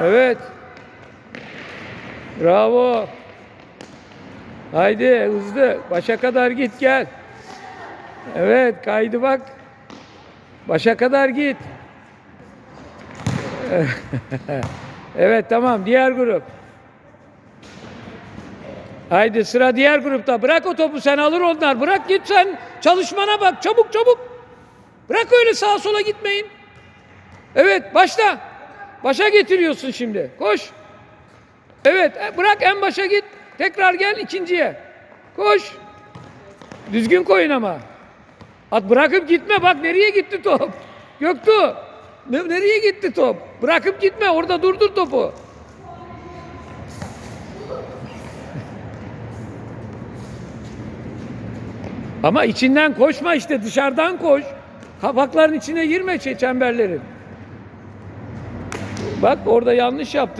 Evet. Bravo. Haydi hızlı. Başa kadar git gel. Evet kaydı bak. Başa kadar git. evet tamam diğer grup. Haydi sıra diğer grupta. Bırak o topu sen alır onlar. Bırak git sen çalışmana bak çabuk çabuk. Bırak öyle sağa sola gitmeyin. Evet başla. Başa getiriyorsun şimdi. Koş. Evet e, bırak en başa git. Tekrar gel ikinciye. Koş. Düzgün koyun ama. At bırakıp gitme bak nereye gitti top. Göktuğ. Ne- Nereye gitti top? Bırakıp gitme orada durdur topu. Ama içinden koşma işte dışarıdan koş. Kapakların içine girme çe- çemberlerin. Bak orada yanlış yaptı.